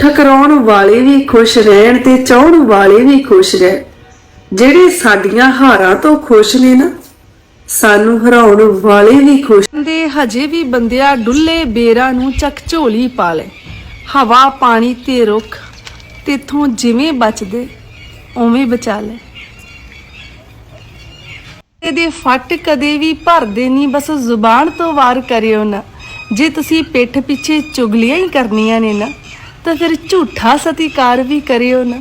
ਠਕਰਾਉਣ ਵਾਲੇ ਵੀ ਖੁਸ਼ ਰਹਿਣ ਤੇ ਚਾਹਣ ਵਾਲੇ ਵੀ ਖੁਸ਼ ਰਹਿਣ। ਜਿਹੜੇ ਸਾਡੀਆਂ ਹਾਰਾਂ ਤੋਂ ਖੁਸ਼ ਨੇ ਨਾ, ਸਾਨੂੰ ਹਰਾਉਣ ਵਾਲੇ ਵੀ ਖੁਸ਼ ਦੇ ਹਜੇ ਵੀ ਬੰਦਿਆ ਡੁੱਲੇ ਬੇਰਾਂ ਨੂੰ ਚੱਕ ਝੋਲੀ ਪਾ ਲੈ। ਹਵਾ ਪਾਣੀ ਤੇ ਰੁੱਖ ਤੇਥੋਂ ਜਿਵੇਂ ਬਚਦੇ, ਉਵੇਂ ਬਚਾ ਲੈ। ਇਹਦੇ ਫੱਟ, ਕਦੇ ਵੀ ਭਰਦੇ ਨਹੀਂ ਬਸ ਜ਼ੁਬਾਨ ਤੋਂ ਵਾਰ ਕਰਿਓ ਨਾ। ਜੇ ਤੁਸੀਂ ਪਿੱਠ ਪਿੱਛੇ ਚੁਗਲੀਆਂ ਹੀ ਕਰਨੀਆਂ ਨੇ ਨਾ ਤਾਂ ਫਿਰ ਝੂਠਾ ਸਤਿਕਾਰ ਵੀ ਕਰਿਓ ਨਾ।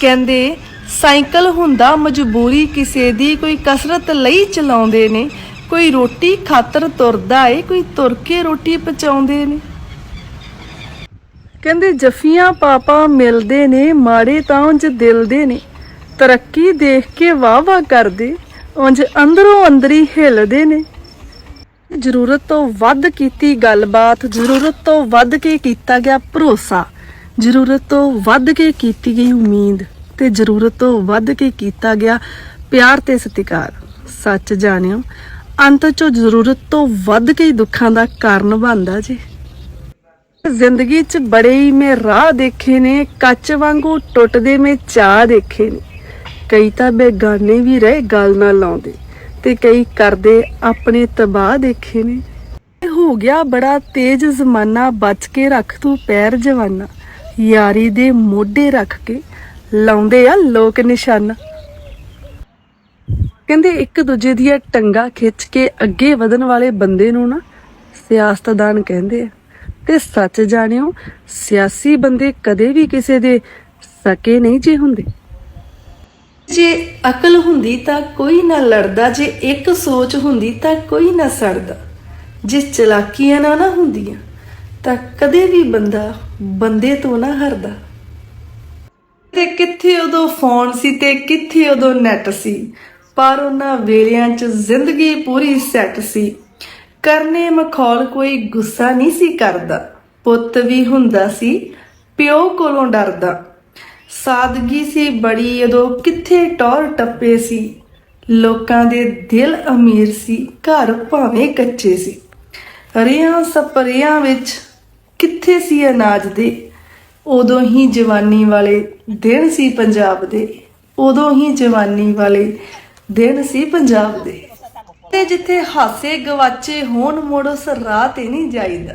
ਕਹਿੰਦੇ, ਸਾਈਕਲ ਹੁੰਦਾ ਮਜਬੂਰੀ ਕਿਸੇ ਦੀ, ਕੋਈ ਕਸਰਤ ਲਈ ਚਲਾਉਂਦੇ ਨੇ। ਕੋਈ ਰੋਟੀ ਖਾਤਰ ਤੁਰਦਾ ਏ, ਕੋਈ ਤੁਰ ਕੇ ਰੋਟੀ ਪਚਾਉਂਦੇ ਨੇ। ਕਹਿੰਦੇ, ਜਫੀਆਂ ਪਾਪਾ ਮਿਲਦੇ ਨੇ, ਮਾੜੇ ਤਾਂ ਉਂਝ ਦਿਲ ਦੇ ਨੇ। ਤਰੱਕੀ ਦੇਖ ਕੇ ਵਾਹ ਵਾਹ ਕਰਦੇ, ਉਂਝ ਅੰਦਰੋਂ ਅੰਦਰੀ ਹਿੱਲਦੇ ਨੇ। ਜ਼ਰੂਰਤ ਤੋਂ ਵੱਧ ਕੀਤੀ ਗੱਲਬਾਤ, ਜ਼ਰੂਰਤ ਤੋਂ ਵੱਧ ਕੇ ਕੀਤਾ ਗਿਆ ਭਰੋਸਾ, ਜ਼ਰੂਰਤ ਤੋਂ ਵੱਧ ਕੇ ਕੀਤੀ ਗਈ ਉਮੀਦ ਤੇ ਜ਼ਰੂਰਤ ਤੋਂ ਵੱਧ ਕੇ ਕੀਤਾ ਗਿਆ ਪਿਆਰ ਤੇ ਸਤਿਕਾਰ। ਸੱਚ ਜਾਣਿਓ, ਅੰਤ ਚੋਂ ਜ਼ਰੂਰਤ ਤੋਂ ਵੱਧ ਕੇ ਦੁੱਖਾਂ ਦਾ ਕਾਰਨ ਬਣਦਾ ਜੀ। ਜ਼ਿੰਦਗੀ 'ਚ ਬੜੇ ਹੀ ਮੈਂ ਰਾਹ ਦੇਖੇ ਨੇ, ਕੱਚ ਵਾਂਗੂ ਟੁੱਟਦੇ ਮੈਂ ਚਾਹ ਦੇਖੇ ਨੇ। ਕਈ ਤਾਂ ਬੇਗਾਨੇ ਵੀ ਰਹੇ ਗੱਲ ਨਾਲ ਲਾਉਂਦੇ। ਤੇ ਕਈ ਕਰਦੇ ਆਪਣੇ ਤਬਾਹ ਦੇਖੇ ਨੇ। ਹੋ ਗਿਆ ਬੜਾ ਤੇਜ਼ ਜ਼ਮਾਨਾ, ਬਚ ਕੇ ਰੱਖ ਤੂੰ ਪੈਰ ਜਵਾਨਾ। ਯਾਰੀ ਦੇ ਮੋਢੇ ਰੱਖ ਕੇ ਲਾਉਂਦੇ ਆ ਲੋਕ ਨਿਸ਼ਾਨਾ। ਕਹਿੰਦੇ ਇੱਕ ਦੂਜੇ ਦੀਆਂ ਟੰਗਾ ਖਿੱਚ ਕੇ ਅੱਗੇ ਵਧਣ ਵਾਲੇ ਬੰਦੇ ਨੂੰ ਨਾ ਸਿਆਸਤਦਾਨ ਕਹਿੰਦੇ ਆ। ਤੇ ਸੱਚ ਜਾਣਿਓ, ਸਿਆਸੀ ਬੰਦੇ ਕਦੇ ਵੀ ਕਿਸੇ ਦੇ ਸਕੇ ਨਹੀਂ ਜੇ ਹੁੰਦੇ। ਜੇ ਅਕਲ ਹੁੰਦੀ ਤਾਂ ਕੋਈ ਨਾ ਲੜਦਾ, ਜੇ ਇੱਕ ਸੋਚ ਹੁੰਦੀ ਤਾਂ ਕੋਈ ਨਾ ਸੜਦਾ ਜੇ ਚਲਾਕੀਆਂ ਨਾ ਨਾ ਹੁੰਦੀਆਂ, ਤਾਂ ਕਦੇ ਵੀ ਬੰਦਾ ਬੰਦੇ ਤੋਂ ਨਾ ਹਰਦਾ। ਤੇ ਕਿੱਥੇ ਉਦੋਂ ਫੋਨ ਸੀ ਤੇ ਕਿੱਥੇ ਉਦੋਂ ਨੈਟ ਸੀ, ਪਰ ਉਹਨਾਂ ਵੇਲਿਆਂ 'ਚ ਜ਼ਿੰਦਗੀ ਪੂਰੀ ਸੈੱਟ ਸੀ। ਕਰਨੇ ਮਖੌਲ ਕੋਈ ਗੁੱਸਾ ਨਹੀਂ ਸੀ ਕਰਦਾ। ਪੁੱਤ ਵੀ ਹੁੰਦਾ ਸੀ, ਪਿਓ ਕੋਲੋਂ ਡਰਦਾ। ਸਾਦਗੀ ਸੀ ਬੜੀ, ਉਦੋਂ ਕਿੱਥੇ ਟੌਰ ਟੱਪੇ ਸੀ। ਲੋਕਾਂ ਦੇ ਦਿਲ ਅਮੀਰ ਸੀ, ਘਰ ਭਾਵੇਂ ਕੱਚੇ ਸੀ। ਰਿਆਂ ਸਪਰਿਆਂ ਵਿੱਚ ਕਿੱਥੇ ਸੀ ਅਨਾਜ ਦੇ? ਉਦੋਂ ਹੀ ਜਵਾਨੀ ਵਾਲੇ ਦਿਨ ਸੀ ਪੰਜਾਬ ਦੇ। ਉਦੋਂ ਹੀ ਜਵਾਨੀ ਵਾਲੇ ਦਿਨ ਸੀ ਪੰਜਾਬ ਦੇ। ਤੇ ਜਿੱਥੇ ਹਾਸੇ ਗਵਾਚੇ ਹੋਣ ਮੁੜ ਉਸ ਰਾਹ ਤੇ ਨਹੀਂ ਜਾਈਦਾ।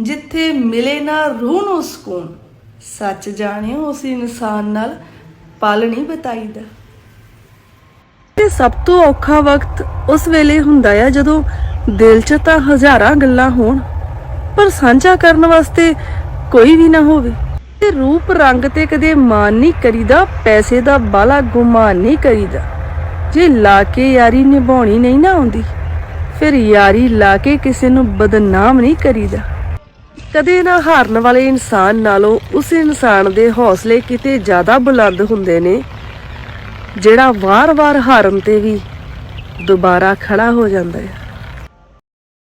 ਜਿੱਥੇ ਮਿਲੇ ਨਾ ਰੂਹ ਨੂੰ ਸਕੂਨ। ਸੱਚ ਜਾਣਿਓ, ਉਸ ਇਨਸਾਨ ਨਾਲ ਪਲ ਨਹੀਂ ਬਤਾਈਦਾ। ਤੇ ਸਭ ਤੋਂ ਔਖਾ ਵਕਤ ਉਸ ਵੇਲੇ ਹੁੰਦਾ ਆ ਜਦੋਂ ਦਿਲ 'ਚ ਤਾਂ ਹਜ਼ਾਰਾਂ ਗੱਲਾਂ ਹੋਣ, ਪਰ ਸਾਂਝਾ ਕਰਨ ਵਾਸਤੇ ਕੋਈ ਵੀ ਨਾ ਹੋਵੇ। ਤੇ ਰੂਪ ਰੰਗ ਤੇ ਕਦੇ ਮਾਨ ਨਹੀਂ ਕਰੀਦਾ, ਪੈਸੇ ਦਾ ਬਾਲਾ ਗੁਮਾਨ ਨਹੀਂ ਕਰੀਦਾ। ਜੇ ਲਾ ਕੇ ਯਾਰੀ ਨਿਭਾਉਣੀ ਨਹੀਂ ਨਾ ਆਉਂਦੀ, ਫਿਰ ਯਾਰੀ ਲਾ ਕੇ ਕਿਸੇ ਨੂੰ ਬਦਨਾਮ ਨਹੀਂ ਕਰੀਦਾ। ਕਦੇ ਨਾ ਹਾਰਨ ਵਾਲੇ ਇਨਸਾਨ ਨਾਲੋਂ ਉਸ ਇਨਸਾਨ ਦੇ ਹੌਸਲੇ ਕਿਤੇ ਜ਼ਿਆਦਾ ਬੁਲੰਦ ਹੁੰਦੇ ਨੇ, ਜਿਹੜਾ ਵਾਰ-ਵਾਰ ਹਾਰਨ ਤੇ ਵੀ ਦੁਬਾਰਾ ਖੜਾ ਹੋ ਜਾਂਦਾ ਹੈ।